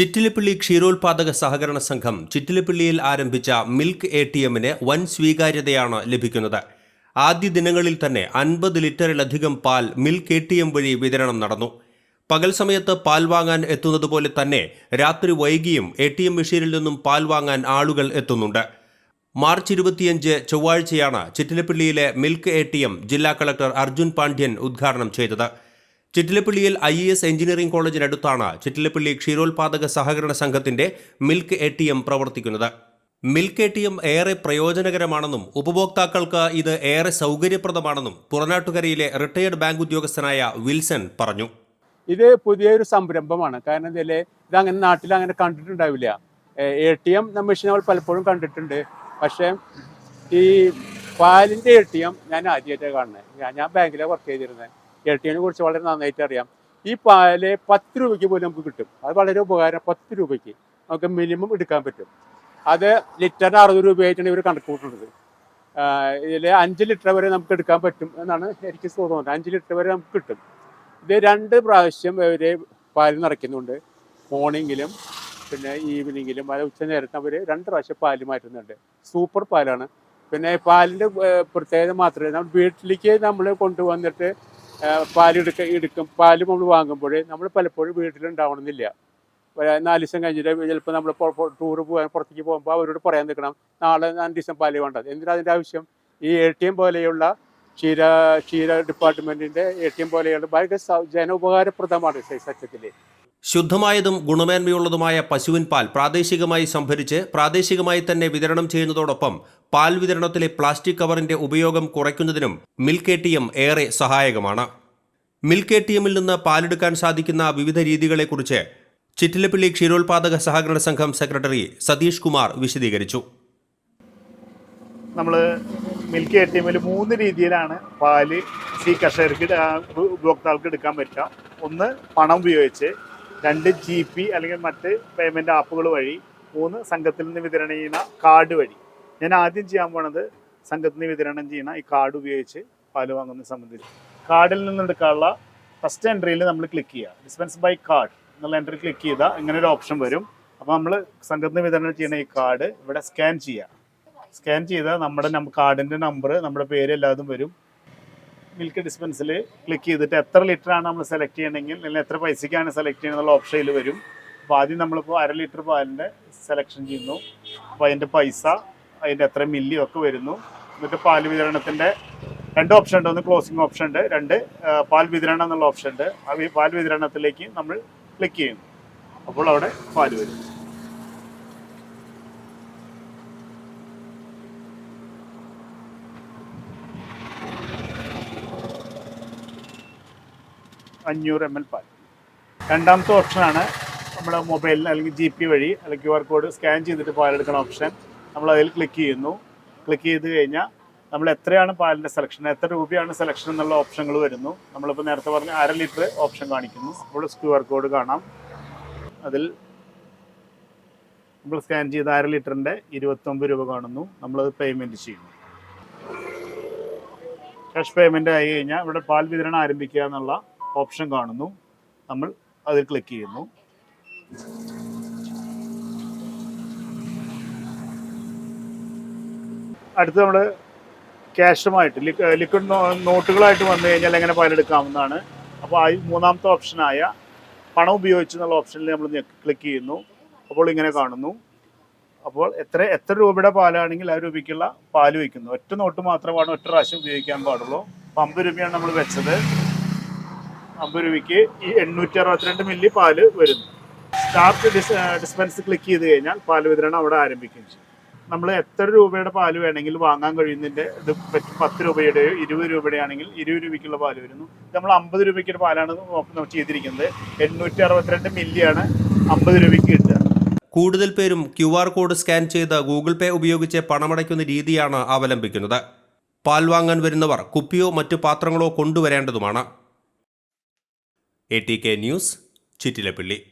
ചിറ്റിലപ്പള്ളി ക്ഷീരോത്പാദക സഹകരണ സംഘം ചിറ്റിലപ്പള്ളിയിൽ ആരംഭിച്ച മിൽക്ക് എ ടി എമ്മിന് വൻ സ്വീകാര്യതയാണ് ലഭിക്കുന്നത്. ആദ്യ ദിനങ്ങളിൽ തന്നെ അൻപത് ലിറ്ററിലധികം പാൽ മിൽക്ക് എ ടി എം വഴി വിതരണം നടന്നു. പകൽ സമയത്ത് പാൽ വാങ്ങാൻ എത്തുന്നത് പോലെ തന്നെ രാത്രി വൈകിയും എ ടി എം മെഷീനിൽ നിന്നും പാൽ വാങ്ങാൻ ആളുകൾ എത്തുന്നുണ്ട്. മാർച്ച് ഇരുപത്തിയഞ്ച് ചൊവ്വാഴ്ചയാണ് ചിറ്റിലപ്പള്ളിയിലെ മിൽക്ക് എ ടി എം ജില്ലാ കളക്ടർ അർജുൻ പാണ്ഡ്യൻ ഉദ്ഘാടനം ചെയ്തത്. ചിറ്റിലപ്പള്ളിയിൽ ഐ ഇ എസ് എഞ്ചിനീയറിംഗ് കോളേജിനടുത്താണ് ചിറ്റിലപ്പള്ളി ക്ഷീരോത്പാദക സഹകരണ സംഘത്തിന്റെ മിൽക്ക് എ ടി എം പ്രവർത്തിക്കുന്നത്. മിൽക്ക് എ ടി എം ഏറെ പ്രയോജനകരമാണെന്നും ഉപഭോക്താക്കൾക്ക് ഇത് ഏറെ സൗകര്യപ്രദമാണെന്നും പുറനാട്ടുകരയിലെ റിട്ടയർഡ് ബാങ്ക് ഉദ്യോഗസ്ഥനായ വിൽസൺ പറഞ്ഞു. ഇത് പുതിയൊരു സംരംഭമാണ്. കാരണം ഇതിൽ ഇത് അങ്ങനെ നാട്ടിൽ അങ്ങനെ കണ്ടിട്ടുണ്ടാവില്ല. എ ടി എം മെഷീൻ നമ്മൾ പലപ്പോഴും കണ്ടിട്ടുണ്ട്. പക്ഷേ ഈ പാലിന്റെ എ ടി എം ഞാൻ ആദ്യമായിട്ടാണ് കാണുന്നത്. ഞാൻ ബാങ്കിലാണ് വർക്ക് ചെയ്തിരുന്നത്. എ കുറിച്ച് വളരെ നന്നായിട്ട് അറിയാം ഈ പാൽ പത്ത് രൂപയ്ക്ക് പോലും നമുക്ക് കിട്ടും. അത് വളരെ ഉപകാരം. പത്ത് രൂപയ്ക്ക് നമുക്ക് മിനിമം എടുക്കാൻ പറ്റും. അത് ലിറ്ററിന് അറുപത് രൂപയായിട്ടാണ് ഇവർ കണക്ക് കൂട്ടുന്നത് ഇതിൽ അഞ്ച് ലിറ്റർ വരെ നമുക്ക് എടുക്കാൻ പറ്റും എന്നാണ് എനിക്ക് തോന്നുന്നത്. അഞ്ച് ലിറ്റർ വരെ നമുക്ക് കിട്ടും. ഇത് രണ്ട് പ്രാവശ്യം ഇവർ പാൽ നിറയ്ക്കുന്നുണ്ട്. മോർണിംഗിലും പിന്നെ ഈവനിങ്ങിലും അത് ഉച്ച നേരത്ത് അവർ രണ്ട് പ്രാവശ്യം പാൽ മാറ്റുന്നുണ്ട്. സൂപ്പർ പാലാണ്. പിന്നെ പാലിന്റെ പ്രത്യേകത മാത്രമേ നമ്മൾ വീട്ടിലേക്ക് നമ്മൾ കൊണ്ടുവന്നിട്ട് ഏഹ് പാൽ എടുക്ക പാൽ നമ്മൾ വാങ്ങുമ്പോൾ നമ്മൾ പലപ്പോഴും വീട്ടിലുണ്ടാവണമെന്നില്ല. നാല് ദിവസം കഴിഞ്ഞിട്ട് ചിലപ്പോൾ നമ്മൾ ടൂർ പോകാൻ പുറത്തേക്ക് പോകുമ്പോൾ അവരോട് പറയാൻ നിൽക്കണം നാളെ നാല് ദിവസം പാൽ വേണ്ടത്. എന്തിനാ അതിന്റെ ആവശ്യം? ഈ എ ടി എം പോലെയുള്ള ക്ഷീര ക്ഷീര ഡിപ്പാർട്ട്മെന്റിന്റെ എ ടി എം പോലെയുള്ള ഭയങ്കര ജനോപകാരപ്രദമാണ് സത്യത്തിൽ. ശുദ്ധമായതും ഗുണമേന്മയുള്ളതുമായ പശുവിൻ പാൽ പ്രാദേശികമായി സംഭരിച്ച് പ്രാദേശികമായി തന്നെ വിതരണം ചെയ്യുന്നതോടൊപ്പം പാൽ വിതരണത്തിലെ പ്ലാസ്റ്റിക് കവറിന്റെ ഉപയോഗം കുറയ്ക്കുന്നതിനും മിൽക്ക് എ ടി എം ഏറെ സഹായകമാണ്. മിൽക്ക് എ ടി എമ്മിൽ നിന്ന് പാലെടുക്കാൻ സാധിക്കുന്ന വിവിധ രീതികളെക്കുറിച്ച് ചിറ്റിലപ്പള്ളി ക്ഷീരോത്പാദക സഹകരണ സംഘം സെക്രട്ടറി സതീഷ് കുമാർ വിശദീകരിച്ചു. നമ്മൾ മിൽക്ക് എ ടി എമ്മിൽ മൂന്ന് രീതിയിലാണ് പാൽ ഈ കർഷകർക്ക് ഉപഭോക്താക്കൾക്ക് എടുക്കാൻ പറ്റുക. ഒന്ന് പണം ഉപയോഗിച്ച് രണ്ട് ജി പി അല്ലെങ്കിൽ മറ്റ് പേയ്മെന്റ് ആപ്പുകൾ വഴി മൂന്ന് സംഘത്തിൽ നിന്ന് വിതരണം ചെയ്യുന്ന കാർഡ് വഴി. ഞാൻ ആദ്യം ചെയ്യാൻ പോണത് സംഘത്തിൽ നിന്ന് വിതരണം ചെയ്യുന്ന ഈ കാർഡ് ഉപയോഗിച്ച് പാൽ വാങ്ങുന്നത് സംബന്ധിച്ച്. കാർഡിൽ നിന്ന് എടുക്കാനുള്ള ഫസ്റ്റ് എൻട്രിയിൽ നമ്മൾ ക്ലിക്ക് ചെയ്യുക. ഡിസ്പെൻസ് ബൈ കാർഡ് എന്നുള്ള എൻട്രി ക്ലിക്ക് ചെയ്താൽ ഇങ്ങനെ ഒരു ഓപ്ഷൻ വരും. അപ്പോൾ നമ്മൾ സംഘത്തിൽ നിന്ന് വിതരണം ചെയ്യുന്ന ഈ കാർഡ് ഇവിടെ സ്കാൻ ചെയ്യുക സ്കാൻ ചെയ്താൽ നമ്മുടെ കാർഡിന്റെ നമ്പർ നമ്മുടെ പേര് എല്ലാതും വരും. മിൽക്ക് ഡിസ്പെൻസിൽ ക്ലിക്ക് ചെയ്തിട്ട് എത്ര ലിറ്റർ ആണ് നമ്മൾ സെലക്ട് ചെയ്യണമെങ്കിൽ അല്ലെങ്കിൽ എത്ര പൈസയ്ക്കാണ് സെലക്ട് ചെയ്യണമെന്നുള്ള ഓപ്ഷനിൽ വരും. അപ്പോൾ ആദ്യം നമ്മളിപ്പോൾ അര ലിറ്റർ പാലിന്റെ സെലക്ഷൻ ചെയ്യുന്നു. അപ്പോൾ അതിന്റെ പൈസ അതിന്റെ എത്ര മില്ലി ഒക്കെ വരുന്നു. എന്നിട്ട് പാൽ വിതരണത്തിന്റെ രണ്ട് ഓപ്ഷൻ ഉണ്ട്. ഒന്ന് ക്ലോസിംഗ് ഓപ്ഷൻ ഉണ്ട് രണ്ട് പാൽ വിതരണം എന്നുള്ള ഓപ്ഷൻ ഉണ്ട്. ആ പാൽ വിതരണത്തിലേക്ക് നമ്മൾ ക്ലിക്ക് ചെയ്യുന്നു. അപ്പോൾ അവിടെ പാൽ വരും. അഞ്ഞൂറ് എം എൽ പാൽ. രണ്ടാമത്തെ ഓപ്ഷനാണ് നമ്മൾ മൊബൈലിൽ അല്ലെങ്കിൽ ജി പി വഴി അല്ലെങ്കിൽ ക്യു ആർ കോഡ് സ്കാൻ ചെയ്തിട്ട് പാലെടുക്കുന്ന ഓപ്ഷൻ. നമ്മൾ അതിൽ ക്ലിക്ക് ചെയ്യുന്നു. ക്ലിക്ക് ചെയ്ത് കഴിഞ്ഞാൽ നമ്മൾ എത്രയാണ് പാലിന്റെ സെലക്ഷൻ എത്ര രൂപയാണ് സെലക്ഷൻ എന്നുള്ള ഓപ്ഷനുകൾ വരുന്നു. നമ്മളിപ്പോൾ നേരത്തെ പറഞ്ഞ അര ലിറ്റർ ഓപ്ഷൻ കാണിക്കുന്നു. അപ്പോൾ ക്യു ആർ കോഡ് കാണാം. അതിൽ നമ്മൾ സ്കാൻ ചെയ്ത അര ലിറ്ററിന്റെ ഇരുപത്തൊമ്പത് രൂപ കാണുന്നു. നമ്മളത് പേയ്മെന്റ് ചെയ്യുന്നു. ക്യാഷ് പേയ്മെന്റ് ആയി കഴിഞ്ഞാൽ ഇവിടെ പാൽ വിതരണം ആരംഭിക്കുക എന്നുള്ള ഓപ്ഷൻ കാണുന്നു. നമ്മൾ അതിൽ ക്ലിക്ക് ചെയ്യുന്നു. അടുത്ത് നമ്മൾ ക്യാഷുമായിട്ട് ലിക്വിഡ് നോട്ടുകളായിട്ട് വന്നു കഴിഞ്ഞാൽ എങ്ങനെ പാലെടുക്കാവുന്നതാണ് അപ്പോൾ ആ മൂന്നാമത്തെ ഓപ്ഷനായ പണം ഉപയോഗിച്ച് എന്നുള്ള ഓപ്ഷനിൽ നമ്മൾ ക്ലിക്ക് ചെയ്യുന്നു. അപ്പോൾ ഇങ്ങനെ കാണുന്നു. അപ്പോൾ എത്ര എത്ര രൂപയുടെ പാലാണെങ്കിൽ ആ രൂപയ്ക്കുള്ള പാൽ വയ്ക്കുന്നു. ഒറ്റ നോട്ട് മാത്രമാണ് ഒറ്റ പ്രാവശ്യം ഉപയോഗിക്കാൻ പാടുള്ളൂ. അപ്പം അമ്പത് രൂപയാണ് നമ്മൾ വെച്ചത്. അമ്പത് രൂപയ്ക്ക് എണ്ണൂറ്റി അറുപത്തിരണ്ട് മില്ലി പാൽ വരുന്നു. സ്റ്റാർട്ട് ഡിസ് ഡിസ്പെൻസ് ക്ലിക്ക് ചെയ്ത് കഴിഞ്ഞാൽ പാൽ വിതരണം അവിടെ ആരംഭിക്കുകയും ചെയ്യും. നമ്മൾ എത്ര രൂപയുടെ പാൽ വേണമെങ്കിൽ വാങ്ങാൻ കഴിയുന്നതിന്റെ ഇത് പത്ത് രൂപയുടെയോ ഇരുപത് രൂപയുടെ ആണെങ്കിൽ ഇരുപത് രൂപയ്ക്കുള്ള പാൽ വരുന്നു. നമ്മൾ അമ്പത് രൂപയ്ക്കുള്ള പാലാണ് ചെയ്തിരിക്കുന്നത്. എണ്ണൂറ്റി അറുപത്തിരണ്ട് മില്ലിയാണ് അമ്പത് രൂപയ്ക്ക് കിട്ടുക. കൂടുതൽ പേരും ക്യു ആർ കോഡ് സ്കാൻ ചെയ്ത് ഗൂഗിൾ പേ ഉപയോഗിച്ച് പണമടയ്ക്കുന്ന രീതിയാണ് അവലംബിക്കുന്നത്. പാൽ വാങ്ങാൻ വരുന്നവർ കുപ്പിയോ മറ്റു പാത്രങ്ങളോ കൊണ്ടുവരേണ്ടതുമാണ്. A T K news Chittilappally.